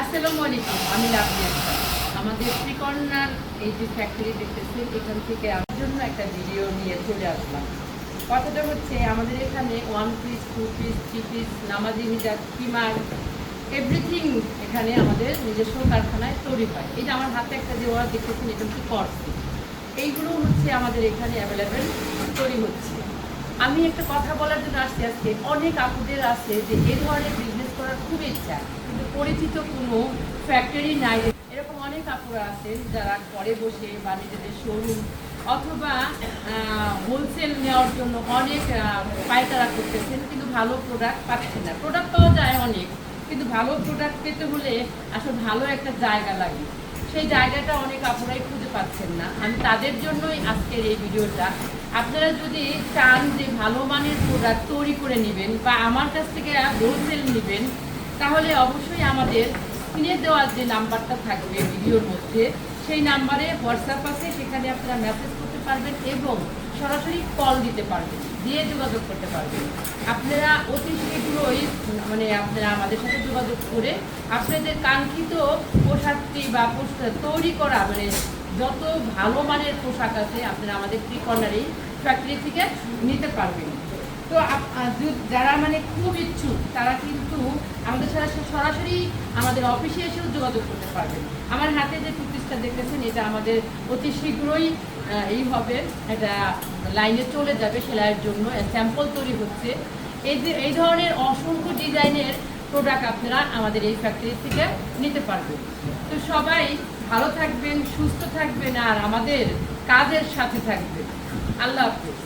আসসালামু আলাইকুম, আমি লাভলি আমাদের শ্রীকন্যার এই যে ফ্যাক্টরি দেখতেছেন এখান থেকে আমার জন্য একটা ভিডিও নিয়ে চলে আসলাম। কথাটা হচ্ছে, আমাদের এখানে one piece two piece three piece নামাজি হিজাব, কিমার এভরিথিং এখানে আমাদের নিজস্ব কারখানায় তৈরি হয়। যে আমার হাতে একটা যে ওরা দেখতেছেন, এটা হচ্ছে করসি এইগুলো হচ্ছে আমাদের এখানে অ্যাভেলেবেল তৈরি হচ্ছে। আমি একটা কথা বলার জন্য আসছি আজকে। অনেক আপুদের আছে যে এই ধরনের বিজনেস করার খুব ইচ্ছা, কিন্তু পরিচিত কোনো ফ্যাক্টরি নাই। এরকম অনেক আপুরা আছেন যারা ঘরে বসে বা নিজেদের শোরুম অথবা হোলসেল নেওয়ার জন্য অনেক পায়তারা করতেছেন, কিন্তু ভালো প্রোডাক্ট পাচ্ছেন না। প্রোডাক্ট পাওয়া যায় অনেক, কিন্তু ভালো প্রোডাক্ট পেতে হলে আসলে ভালো একটা জায়গা লাগে। সেই জায়গাটা অনেক আপনারাই খুঁজে পাচ্ছেন না। আমি তাদের জন্যই আজকের এই ভিডিওটা। আপনারা যদি চান যে ভালো মানের প্রোডাক্ট তৈরি করে নেবেন বা আমার কাছ থেকে হোলসেল নেবেন, তাহলে অবশ্যই আমাদের স্ক্রিনে দেওয়ার যে নাম্বারটা থাকবে ভিডিওর মধ্যে, সেই নাম্বারে হোয়াটসঅ্যাপ আছে, সেখানে আপনারা মেসেজ পারবেন এবং সরাসরি কল দিতে পারবেন, দিয়ে যোগাযোগ করতে পারবেন। আপনারা অতি শীঘ্রই মানে আপনারা আমাদের সাথে যোগাযোগ করে আপনাদের কাঙ্ক্ষিত পোশাকটি বা পোশাক তৈরি করা মানে যত ভালো মানের পোশাক আছে, আপনারা আমাদের ফ্রি কর্নারেই ফ্যাক্টরি থেকে নিতে পারবেন। তো যারা মানে খুব ইচ্ছুক, তারা কিন্তু আমাদের সরাসরি আমাদের অফিসে এসেও যোগাযোগ করতে পারবেন আমার হাতে যে টুপিসটা দেখতেছেন, এটা আমাদের অতি শীঘ্রই এই হবে। এটা লাইনে চলে যাবে সেলাইয়ের জন্য। স্যাম্পল তৈরি হচ্ছে। এই যে এই ধরনের অসংখ্য ডিজাইনের প্রোডাক্ট আপনারা আমাদের এই ফ্যাক্টরি থেকে নিতে পারবেন। তো সবাই ভালো থাকবেন, সুস্থ থাকবেন, আর আমাদের কাজের সাথে থাকবেন। আল্লাহ হাফিজ।